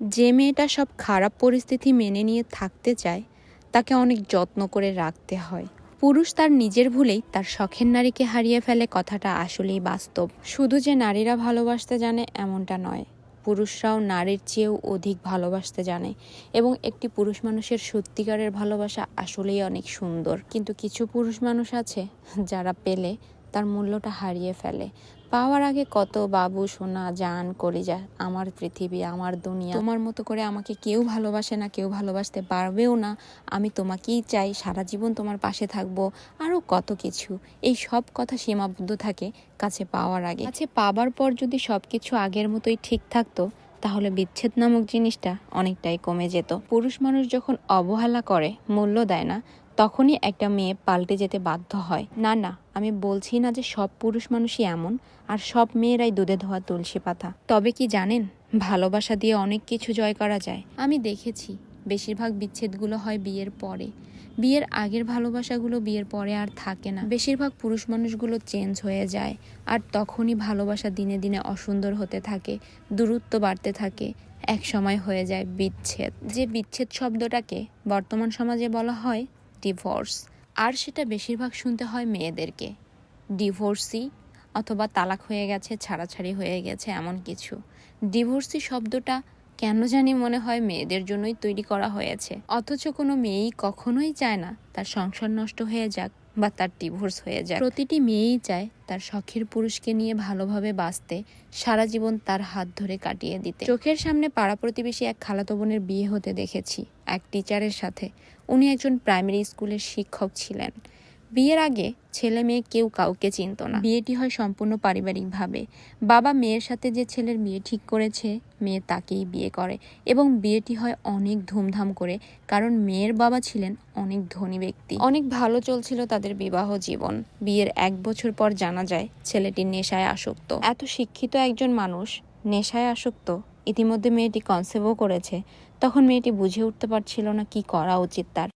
যে মেয়েটা সব খারাপ পরিস্থিতি মেনে নিয়ে থাকতে চায়, তাকে অনেক যত্ন করে রাখতে হয়। পুরুষ তার নিজের ভুলেই তার শখের নারীকে হারিয়ে ফেলে কথাটা আসলেই বাস্তব। শুধু যে নারীরা ভালোবাসতে জানে এমনটা নয়, পুরুষরাও নারীর চেয়েও অধিক ভালোবাসতে জানে এবং একটি পুরুষ মানুষের সত্যিকারের ভালোবাসা আসলেই অনেক সুন্দর। কিন্তু কিছু পুরুষ মানুষ আছে যারা পেলে তার মূল্যটা হারিয়ে ফেলে পাওয়ার আগে কত বাবু, সোনা, জান, কলিজা, আমার পৃথিবী, আমার দুনিয়া। তোমার মতো করে আমাকে কেউ ভালোবাসে না, কেউ ভালোবাসতে পারবেও না। আমি তোমাকেই চাই, সারা জীবন তোমার পাশে থাকব, আরও কত কিছু। এই সব কথা সীমাবদ্ধ থাকে কাছে পাওয়ার আগে। কাছে পাবার পর যদি সব কিছু আগের মতোই ঠিক থাকতো, তাহলে বিচ্ছেদ নামক জিনিসটা অনেকটাই কমে যেত। পুরুষ মানুষ যখন অবহেলা করে, মূল্য দেয় না তখনই একটা মেয়ে পাল্টে যেতে বাধ্য হয়। না না, আমি বলছি না যে সব পুরুষ মানুষই এমন, আর সব মেয়েরাই দুধে ধোয়া তুলসী পাতা। তবে কি জানেন, ভালোবাসা দিয়ে অনেক কিছু জয় করা যায়। আমি দেখেছি, বেশিরভাগ বিচ্ছেদগুলো হয় বিয়ের পরে। বিয়ের আগের ভালোবাসাগুলো বিয়ের পরে আর থাকে না। বেশিরভাগ পুরুষ মানুষগুলো চেঞ্জ হয়ে যায়, আর তখনই ভালোবাসা দিনে দিনে অসুন্দর হতে থাকে, দূরত্ব বাড়তে থাকে এক সময় হয়ে যায় বিচ্ছেদ। যে বিচ্ছেদ শব্দটাকে বর্তমান সমাজে বলা হয় ডিভোর্স আর সেটা বেশিরভাগ শুনতে হয় মেয়েদেরকে। ডিভোর্সি অথবা তালাক হয়ে গেছে, ছাড়াছাড়ি হয়ে গেছে, এমন কিছু। ডিভোর্সি শব্দটা কেন জানি মনে হয় মেয়েদের জন্যই তৈরি করা হয়েছে। অথচ কোনো মেয়েই কখনোই চায় না তার সংসার নষ্ট হয়ে যাক বা তার ডিভোর্স হয়ে যায় প্রতিটি মেয়েই চায় তার শখের পুরুষকে নিয়ে ভালোভাবে বাঁচতে, সারা জীবন তার হাত ধরে কাটিয়ে দিতে। চোখের সামনে পাড়া প্রতিবেশী এক খালাতো বোনের বিয়ে হতে দেখেছি, এক টিচারের সাথে। উনি একজন প্রাইমারি স্কুলের শিক্ষক ছিলেন। বিয়ের আগে ছেলে মেয়ে কেউ কাউকে চিনত না। বিয়েটি হয় সম্পূর্ণ পারিবারিকভাবে। বাবা মেয়ের সাথে যে ছেলের বিয়ে ঠিক করেছে, মেয়ে তাকেই বিয়ে করে এবং বিয়েটি হয় অনেক ধুমধাম করে কারণ মেয়ের বাবা ছিলেন অনেক ধনী ব্যক্তি। অনেক ভালো চলছিল তাদের বিবাহ জীবন। বিয়ের এক বছর পর জানা যায়, ছেলেটি নেশায় আসক্ত। এত শিক্ষিত একজন মানুষ নেশায় আসক্ত ইতিমধ্যে মেয়েটি কনসেভও করেছে। তখন মেয়েটি বুঝে উঠতে পারছিল না কি করা উচিত তার।